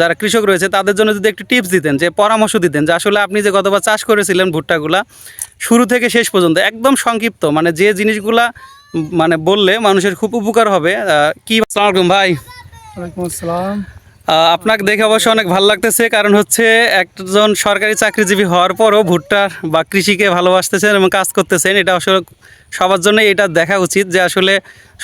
যারা কৃষক রয়েছে, তাদের জন্য যদি একটু টিপস দিতেন, যে পরামর্শ দিতেন, যে আসলে আপনি যে গতবার চাষ করেছিলেন ভুট্টাগুলা, শুরু থেকে শেষ পর্যন্ত একদম সংক্ষিপ্ত মানে যে জিনিসগুলা মানে বললে মানুষের খুব উপকার হবে কি আসসালামু আলাইকুম ভাই। ওয়ালাইকুম আসসালাম। আপনাকে দেখে অবশ্য অনেক ভালো লাগতেছে। কারণ হচ্ছে একজন সরকারি চাকরিজীবী হওয়ার পরও ভুট্টার বা কৃষিকে ভালোবাসতেছেন এবং কাজ করতেছেন, এটা আসলে সবার জন্য এটা দেখা উচিত যে আসলে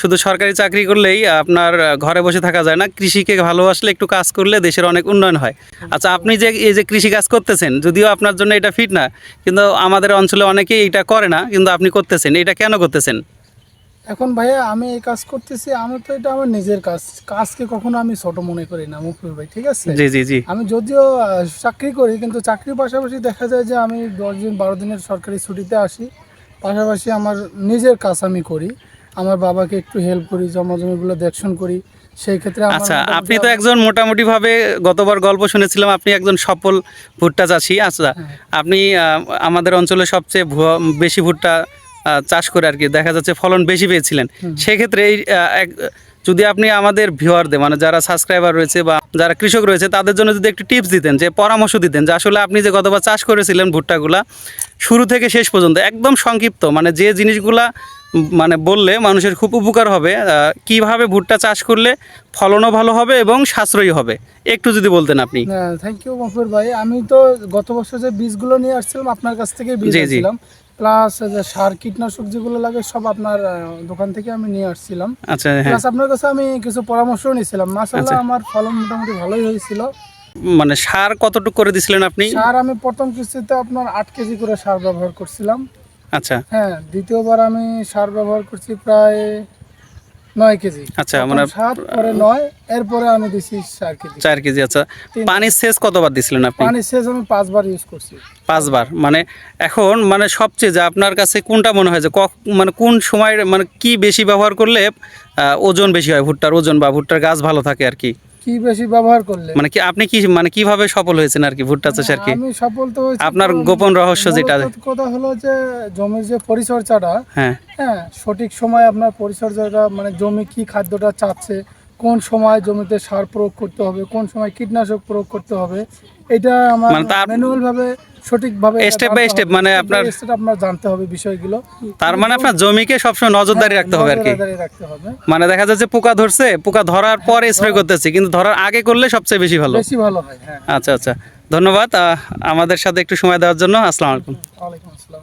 শুধু সরকারি চাকরি করলেই আপনার ঘরে বসে থাকা যায় না, কৃষিকে ভালোবাসলে একটু কাজ করলে দেশের অনেক উন্নয়ন হয়। আচ্ছা আপনি যে এই যে কৃষি কাজ করতেছেন, যদিও আপনার জন্য এটা ফিট না, কিন্তু আমাদের অঞ্চলে অনেকেই এটা করে না, কিন্তু আপনি করতেছেন, এটা কেন করতেছেন? এখন ভাইয়া আমি এই কাজ করতেছি আমি তো এটা আমার নিজের কাজ। কাজকে কখনো আমি ছোট মনে করি না মুকুল ভাই ঠিক আছে? জি জি জি। আমি যদিও চাকরি করি কিন্তু চাকরির পাশাপাশি দেখা যায় যে আমি দশ দিন বারো দিনের সরকারি ছুটিতে আসি। পাশাপাশি আমার নিজের কাজ আমি করি। আমার বাবাকে একটু হেল্প করি জমা জমিগুলো দেখশন করি। সেই ক্ষেত্রে আচ্ছা আপনি তো একজন মোটামুটি ভাবে গতবার গল্প শুনেছিলাম আপনি একজন সফল ভুট্টা চাষি। আচ্ছা আপনি আমাদের অঞ্চলে সবচেয়ে বেশি ভুট্টা চাষ করে আর কি। দেখা যাচ্ছে ফলন বেশি পেয়েছিলেন। সেক্ষেত্রে এই যদি আপনি আমাদের ভিউয়ারদের মানে যারা সাবস্ক্রাইবার রয়েছে বা যারা কৃষক রয়েছে তাদের জন্য যদি একটু টিপস দিতেন যে পরামর্শ দিতেন যে আসলে আপনি যে গতবার চাষ করেছিলেন ভুট্টাগুলা শুরু থেকে শেষ পর্যন্ত একদম সংক্ষিপ্ত মানে যে জিনিসগুলা মানে বললে মানুষের খুব উপকার হবে কীভাবে ভুট্টা চাষ করলে ফলনও ভালো হবে এবং সাশ্রয়ী হবে। একটু যদি বলতেন আপনি। থ্যাংক ইউ মফির ভাই। আমি তো গত বছর যে বীজগুলো নিয়ে আসছিলাম আপনার কাছ থেকে বীজ প্লাস সার কীটনাশক যেগুলো লাগে সব আপনার দোকান থেকে আমি নিয়ে আসছিলাম। আচ্ছা হ্যাঁ। প্লাস আপনার কাছে আমি কিছু পরামর্শ নিয়েছিলাম। মাসাল্লাহ আচ্ছা। আমার ফলন মোটামুটি ভালোই হয়েছিল। মানে সার কতটুকু করে দিছিলেন আপনি? সার আমি প্রথম কিস্তিতে আপনার আট কেজি করে সার ব্যবহার করছিলাম। আচ্ছা। হ্যাঁ দ্বিতীয়বার আমি সার ব্যবহার করছি প্রায় নয় কেজি। আচ্ছা, মানে- সাত পরে নয় এরপরে আমি দিছি চার কেজি। চার কেজি আচ্ছা। পানি পানির সেচ কতবার দিছিলেন আপনি? পানি সেচ আমি পাঁচবার ইউজ করছি। পাঁচবার মানে এখন মানে সবচেয়ে যে আপনার কাছে কোনটা মনে হয় যে মানে কোন সময় মানে কি বেশি ব্যবহার করলে ওজন বেশি হয় ভুট্টার ওজন বা ভুট্টার গাছ ভালো থাকে আর কি? কি বেশি ব্যবহার করলে? মানে কি আপনি কি মানে কীভাবে সফল হয়েছেন আর কি ভুট্টা চাষে আর কি? আমি সফল তো হয়েছি আপনার গোপন রহস্য যেটা কথা হলো যে জমির যে পরিচর্যাটা হ্যাঁ। হ্যাঁ সঠিক সময় আপনার পরিচর্যাটা মানে জমি কি খাদ্যটা চাচ্ছে কোন সময় জমিতে সার প্রয়োগ করতে হবে কোন সময় কীটনাশক প্রয়োগ করতে হবে এটা আমার মানে ম্যানুয়াল ভাবে সঠিকভাবে Step by জানতে মানে আপনার- আপনার জানতে হবে বিষয়গুলো। তার মানে আপনার জমিকে সবসময় নজরদারি রাখতে হবে আর কি। নজরদারি রাখতে হবে। মানে দেখা যাচ্ছে পোকা ধরছে পোকা ধরার পরে স্প্রে করতেছি কিন্তু ধরার আগে করলে সবচেয়ে বেশি ভালো। বেশি ভালো হয় হ্যাঁ। আচ্ছা আচ্ছা। ধন্যবাদ আমাদের সাথে একটু সময় দেওয়ার জন্য। আসসালামু আলাইকুম।